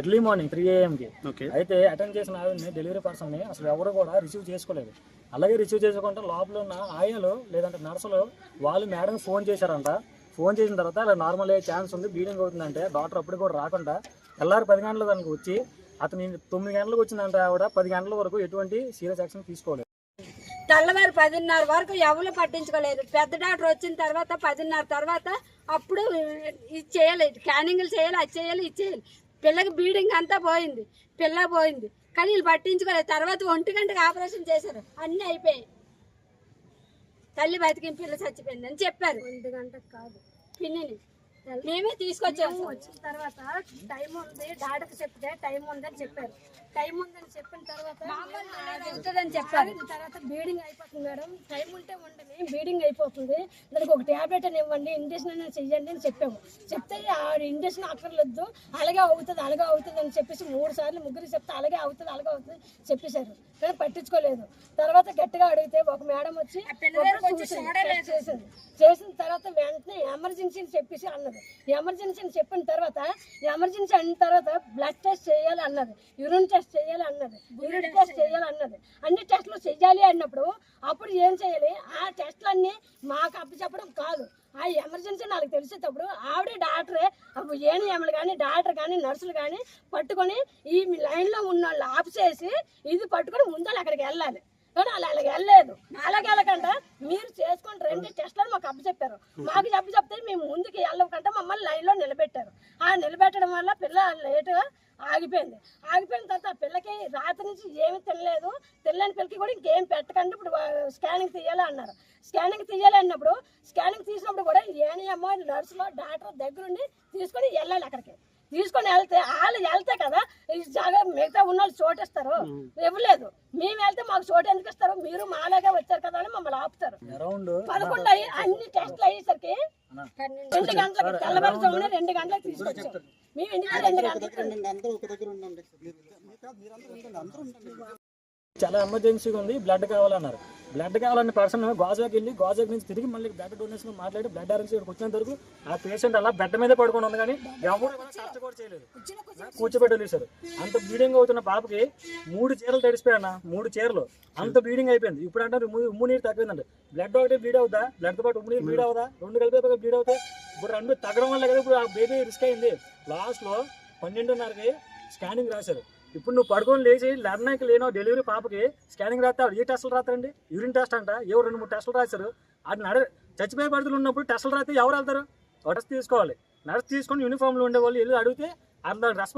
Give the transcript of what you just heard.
Early morning three ఏఎంకి. Okay. అయితే attend చేసిన ఆవిడని డెలివరీ పర్సన్ని అసలు ఎవరు కూడా రిసీవ్ చేసుకోలేదు. అలాగే రిసీవ్ చేసుకోకుండా లోపల ఉన్న ఆయాలు లేదంటే నర్సులు వాళ్ళు మేడం ఫోన్ చేశారంట. ఫోన్ చేసిన తర్వాత అలా నార్మల్ అయ్యే ఛాన్స్ ఉంది బ్లీడింగ్ అవుతుందంటే డాక్టర్ అప్పుడు కూడా రాకుండా తెల్లారి పది గంటల దానికి వచ్చి అతను తొమ్మిది గంటలకు వచ్చిందంటే ఆవిడ పది గంటల వరకు ఎటువంటి సీరియస్ యాక్షన్ తీసుకోలేదు. తెల్లవారు పదిన్నర వరకు ఎవరు పట్టించుకోలేదు. పెద్ద డాక్టర్ వచ్చిన తర్వాత పదిన్నర తర్వాత అప్పుడు ఇది చేయాలి స్కానింగ్లు చేయాలి అది చేయాలి ఇది చేయాలి. పిల్లకి బీడింగ్ అంతా పోయింది పిల్ల పోయింది. కానీ వీళ్ళు పట్టించుకోలేదు. తర్వాత ఒంటి గంటకి ఆపరేషన్ చేశారు. అన్నీ అయిపోయాయి. తల్లి బతికిన పిల్ల చచ్చిపోయింది అని చెప్పారు. ఒంటి గంటకు కాదు. పిన్నిని. మేమే తీసుకొచ్చాము వచ్చిన తర్వాత టైం ఉంది డాక్టర్కి చెప్తే టైం ఉందని చెప్పారు. టైం ఉందని చెప్పిన తర్వాత అవుతుందని చెప్పారు. తర్వాత బీడింగ్ అయిపోతుంది మేడం. టైం ఉంటే ఉండని బీడింగ్ అయిపోతుంది. దానికి ఒక ట్యాబ్లెట్ అని ఇవ్వండి ఇంజక్షన్ అయినా చెయ్యండి అని చెప్పాము. చెప్తే ఆ ఇంజక్షన్ అక్కర్లేదు అలాగే అవుతుంది అలాగే అవుతుంది అని చెప్పేసి మూడు సార్లు ముగ్గురు చెప్తే అలాగే అవుతుంది అలాగే అవుతుంది చెప్పేశారు. కానీ పట్టించుకోలేదు. తర్వాత గట్టిగా అడిగితే ఒక మేడం వచ్చి చేసింది చేసిన తర్వాత వెంటనే ఎమర్జెన్సీ అని చెప్పేసి అన్నది ఎమర్జెన్సీ అని చెప్పిన తర్వాత ఎమర్జెన్సీ అయిన తర్వాత బ్లడ్ టెస్ట్ చేయాలి అన్నది యూరిన్ టెస్ట్ చేయాలి అన్నది యూరిన్ టెస్ట్ చేయాలి. అన్నది. అన్ని టెస్టులు చేయాలి అన్నప్పుడు అప్పుడు ఏం చేయాలి? ఆ టెస్టులన్నీ మాకు అప్పచెప్పడం కాదు. ఆ ఎమర్జెన్సీ నాకు తెలిసేటప్పుడు ఆవిడే డాక్టరే అప్పుడు ఏఎన్ఎంలు కానీ డాక్టర్ కానీ నర్సులు కానీ పట్టుకొని ఈ లైన్లో ఉన్న వాళ్ళు ఆఫ్ చేసి ఇది పట్టుకొని ముందర అక్కడికి వెళ్ళాలి. కానీ అలా అలాగే వెళ్ళలేదు. అలాగే వెళ్ళకుండా మీరు చేసుకొని రెండు టెస్టులను మాకు అప్పచెప్పారు మాకు చెప్పి చెప్తే మేము ముందుకు వెళ్ళకుండా మమ్మల్ని లైన్లో నిలబెట్టారు. ఆ నిలబెట్టడం వల్ల పిల్ల లేటుగా ఆగిపోయింది. ఆగిపోయిన తర్వాత పిల్లకి రాత్రి నుంచి ఏమీ తినలేదు. తెల్లని పిల్లకి కూడా ఇంకేం పెట్టకండి. ఇప్పుడు స్కానింగ్ తీయాలి అన్నారు. స్కానింగ్ తీయాలి అన్నప్పుడు స్కానింగ్ తీసినప్పుడు కూడా ఏనియమ్మో నర్సులో డాక్టర్ దగ్గరుండి తీసుకొని వెళ్ళాలి అక్కడికి. తీసుకొని వెళ్తే వాళ్ళు వెళ్తే కదా ఈ జాగా మిగతా ఉన్న వాళ్ళు చోటిస్తారు ఇవ్వలేదు. మేము వెళ్తే మాకు చోటు ఎందుకు ఇస్తారు? మీరు మాలాగా వచ్చారు కదా అని మమ్మల్ని ఆపుతారు. పదకొండు అయ్యి అన్ని టెస్టులు అయ్యేసరికి రెండు గంటలకు తెల్లవారుజామున రెండు గంటలకు తీసుకొచ్చాం మేము ఇంటికి రెండు గంటలకు చాలా ఎమర్జెన్సీగా ఉంది. బ్లడ్ కావాలన్నారు. బ్లడ్ కావాలని పర్సన్ గోజాకి వెళ్ళి గోజాకి నుంచి తిరిగి మళ్ళీ బ్లడ్ డొనేషన్ మాట్లాడి బ్లడ్ అరేంజ్ ఇక్కడికి వచ్చినంత వరకు ఆ పేషెంట్ అలా బెడ్ మీద పడుకొని ఉంది కానీ ఎవరు కూడా కూడా చేయలేదు. కూర్చోబెట్టలేదు సార్. అంత బ్లీడింగ్ అవుతున్న పాపకి మూడు చీరలు తడిసిపోయాన్న మూడు చీరలు. అంత బ్లీడింగ్ అయిపోయింది. ఇప్పుడు అంటే ఉమ్ము నీరు తగ్గిందండి బ్లడ్ ఒకటి బ్లీడ్ అవుతా బ్లడ్తో పాటు ఉమ్ము నీరు బ్లీడ్ అవుదా? రెండు కలిపి బ్లీడ్ అవుతాయి ఇప్పుడు రెండు తగ్గడం వల్ల కదా ఇప్పుడు ఆ బేబీ రిస్క్ అయింది. లాస్ట్లో పన్నెండున్నరకి స్కానింగ్ రాశారు. ఇప్పుడు నువ్వు పడుకొని లేచి లెవెన్కి లేనో డెలివరీ పాపకి స్కానింగ్ రాస్తారు ఏ టెస్టులు రాస్తారండి? యూరిన్ టెస్ట్ అంట. ఎవరు రెండు మూడు టెస్టులు రాశారు. అది నడ చచ్చిపోయే పడుతులు ఉన్నప్పుడు టెస్టులు రాస్తే ఎవరు వెళ్తారు? ఒక తీసుకోవాలి. నర్స్ తీసుకొని యూనిఫామ్లో ఉండే వాళ్ళు వెళ్ళి అడిగితే అందులో రెస్పాన్స్